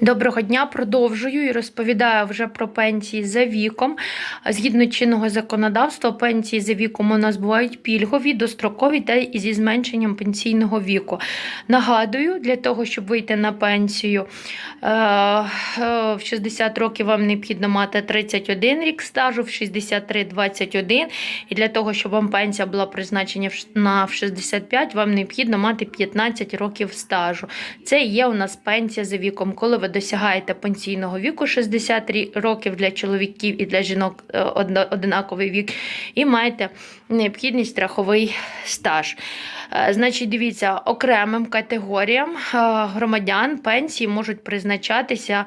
Доброго дня, продовжую і розповідаю вже про пенсії за віком. Згідно чинного законодавства, пенсії за віком у нас бувають пільгові, дострокові та і зі зменшенням пенсійного віку. Нагадую, для того, щоб вийти на пенсію е, е, в 60 років вам необхідно мати 31 рік стажу, в 63 – 21. І для того, щоб вам пенсія була призначена в на 65, вам необхідно мати 15 років стажу. Це є у нас пенсія за віком. Коли ви досягаєте пенсійного віку 60 років для чоловіків і для жінок е, однаковий вік, і маєте необхідний страховий стаж. Е, Значить, дивіться, окремим категоріям е, громадян пенсії можуть призначатися.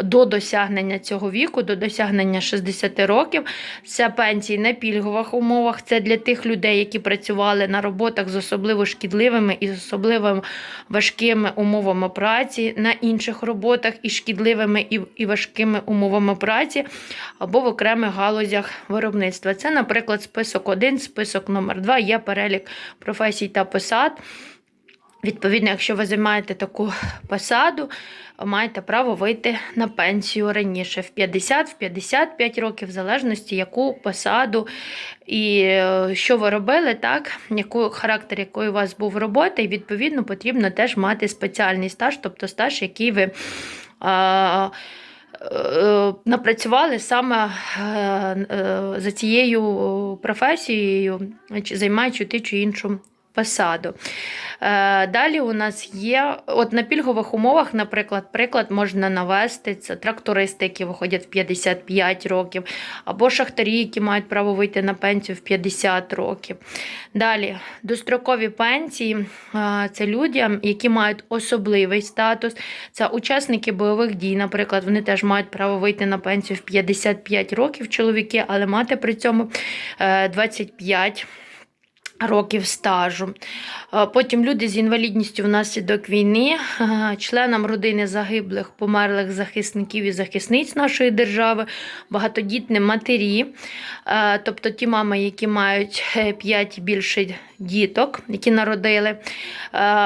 До досягнення цього віку, до досягнення 60 років, це пенсії на пільгових умовах. Це для тих людей, які працювали на роботах з особливо шкідливими і з особливо важкими умовами праці, на інших роботах із шкідливими і, і важкими умовами праці, або в окремих галузях виробництва. Це, наприклад, список 1, список номер 2 є перелік професій та посад. Відповідно, якщо ви займаєте таку посаду, маєте право вийти на пенсію раніше в 50, в 55 років, в залежності, яку посаду і е, що ви робили, так, яку характер якої у вас був робота, і відповідно потрібно теж мати спеціальний стаж, тобто стаж, який ви. А, е, Напрацювали саме е, за цією професією, чи займаючи ту чи іншу посаду. Е, Далі у нас є, от на пільгових умовах, наприклад, приклад можна навести це трактористи, які виходять в 55 років, або шахтарі, які мають право вийти на пенсію в 50 років. Далі, дострокові пенсії е, це людям, які мають особливий статус. Це учасники бойових дій, наприклад, вони теж мають право вийти на пенсію в 55 років чоловіки, але мати при цьому е, 25 років стажу. Е, Потім люди з інвалідністю внаслідок війни, е, членам родини загиблих, померлих захисників і захисниць нашої держави, багатодітні матері, е, тобто ті мами, які мають 5 і більше діток, які народили,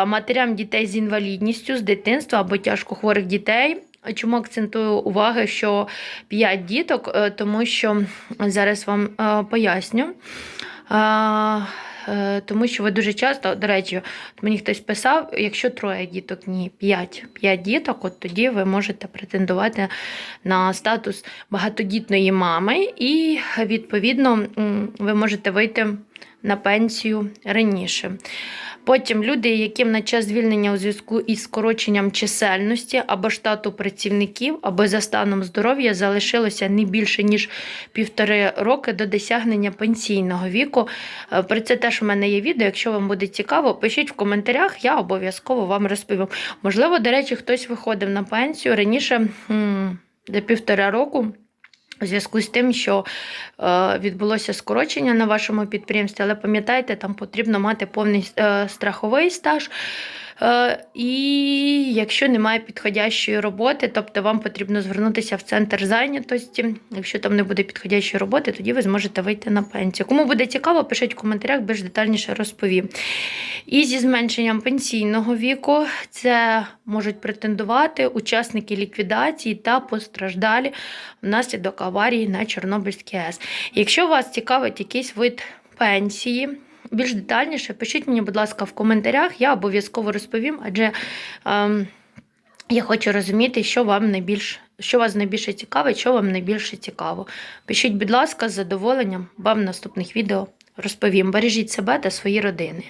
матерям дітей з інвалідністю з дитинства або тяжко хворих дітей. Чому акцентую уваги, що 5 діток, тому що зараз вам поясню. Е, тому що ви дуже часто, до речі, мені хтось писав, якщо троє діток, ні, п'ять, п'ять діток, от тоді ви можете претендувати на статус багатодітної мами, і відповідно ви можете вийти на пенсію раніше. Потім люди, яким на час звільнення у зв'язку із скороченням чисельності або штату працівників, або за станом здоров'я залишилося не більше ніж півтори роки до досягнення пенсійного віку. Е, Про це теж у мене є відео. Якщо вам буде цікаво, пишіть в коментарях, я обов'язково вам розповім. Можливо, до речі, хтось виходив на пенсію раніше до півтора року. У зв'язку з тим, що е, відбулося скорочення на вашому підприємстві, але пам'ятайте, там потрібно мати повний е, страховий стаж. Е, і якщо немає підходящої роботи, тобто вам потрібно звернутися в центр зайнятості. Якщо там не буде підходящої роботи, тоді ви зможете вийти на пенсію. Кому буде цікаво, пишіть в коментарях, більш детальніше розповім. І зі зменшенням пенсійного віку це можуть претендувати учасники ліквідації та постраждалі внаслідок аварії на Чорнобильській АЕС. Якщо вас цікавить якийсь вид пенсії, більш детальніше, пишіть мені, будь ласка, в коментарях, я обов'язково розповім, адже ем, я хочу розуміти, що вам найбільш, що вас найбільше цікавить, що вам найбільше цікаво. Пишіть, будь ласка, з задоволенням, вам в наступних відео розповім. Бережіть себе та свої родини.